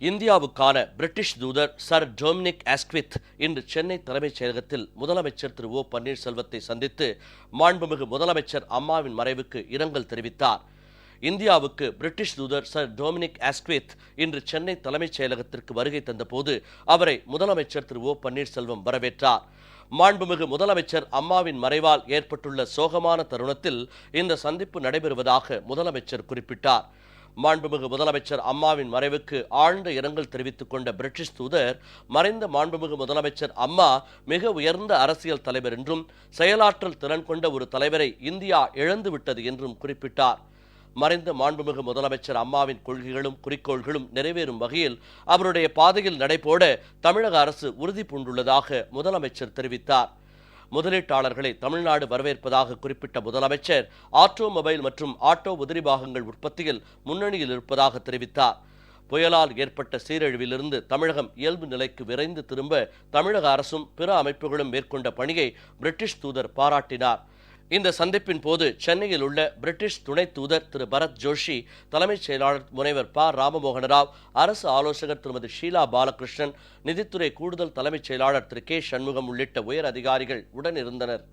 இந்தியாவுக்கான பிரிட்டிஷ் தூதர் sir Dominic ஆஸ்க்வித் இன்று சென்னை தலைமைச் செயலகத்தில் முதலமைச்சர் திரு ஓ பன்னீர்செல்வத்தை சந்தித்து மாண்புமிகு முதலமைச்சர் அம்மாவின் மறைவுக்கு இரங்கல் தெரிவித்தார். இந்தியாவுக்கு பிரிட்டிஷ் தூதர் சர் டொமினிக் ஆஸ்க்வித் இன்று சென்னை தலைமைச் செயலகத்திற்கு வருகை தந்தபோது அவரை முதலமைச்சர் திரு ஓ பன்னீர்செல்வம் வரவேற்றார். மாண்புமிகு முதலமைச்சர் அம்மாவின் மறைவால் ஏற்பட்டுள்ள சோகமான தருணத்தில் இந்த சந்திப்பு நடைபெறுவதாக முதலமைச்சர் குறிப்பிட்டார். மாண்புமிகு முதலமைச்சர் அம்மாவின் மறைவுக்கு ஆழ்ந்த இரங்கல் தெரிவித்துக் கொண்ட பிரிட்டிஷ் தூதர் மறைந்த மாண்புமிகு முதலமைச்சர் அம்மா மிக உயர்ந்த அரசியல் தலைவர் என்றும் செயலாற்றல் திறன் கொண்ட ஒரு தலைவரை இந்தியா இழந்துவிட்டது என்றும் குறிப்பிட்டார். மறைந்த மாண்புமிகு முதலமைச்சர் அம்மாவின் கொள்கைகளும் குறிக்கோள்களும் நிறைவேறும் வகையில் அவருடைய பாதையில் நடைபோட தமிழக அரசு உறுதி பூண்டுள்ளதாக முதலமைச்சர் தெரிவித்தார். முதலீட்டாளர்களை தமிழ்நாடு வரவேற்பதாக குறிப்பிட்ட முதலமைச்சர் ஆட்டோமொபைல் மற்றும் ஆட்டோ உதிரி பாகங்கள் உற்பத்தியில் முன்னணியில் இருப்பதாக தெரிவித்தார். புயலால் ஏற்பட்ட சீரழிவிலிருந்து தமிழகம் இயல்பு நிலைக்கு விரைந்து திரும்ப தமிழக அரசும் பிற அமைப்புகளும் மேற்கொண்ட பணியை பிரிட்டிஷ் தூதர் பாராட்டினார். இந்த சந்திப்பின் போது சென்னையில் உள்ள பிரிட்டிஷ் துணை தூதர் திரு. பரத் ஜோஷி தலைமைச் செயலாளர் முனைவர் ப. ராமமோகன ராவ் அரசு ஆலோசகர் திருமதி ஷீலா பாலகிருஷ்ணன் நிதித்துறை கூடுதல் தலைமைச் செயலாளர் திரு. கே. சண்முகம் உள்ளிட்ட உயர் அதிகாரிகள் உடன் இருந்தனர்.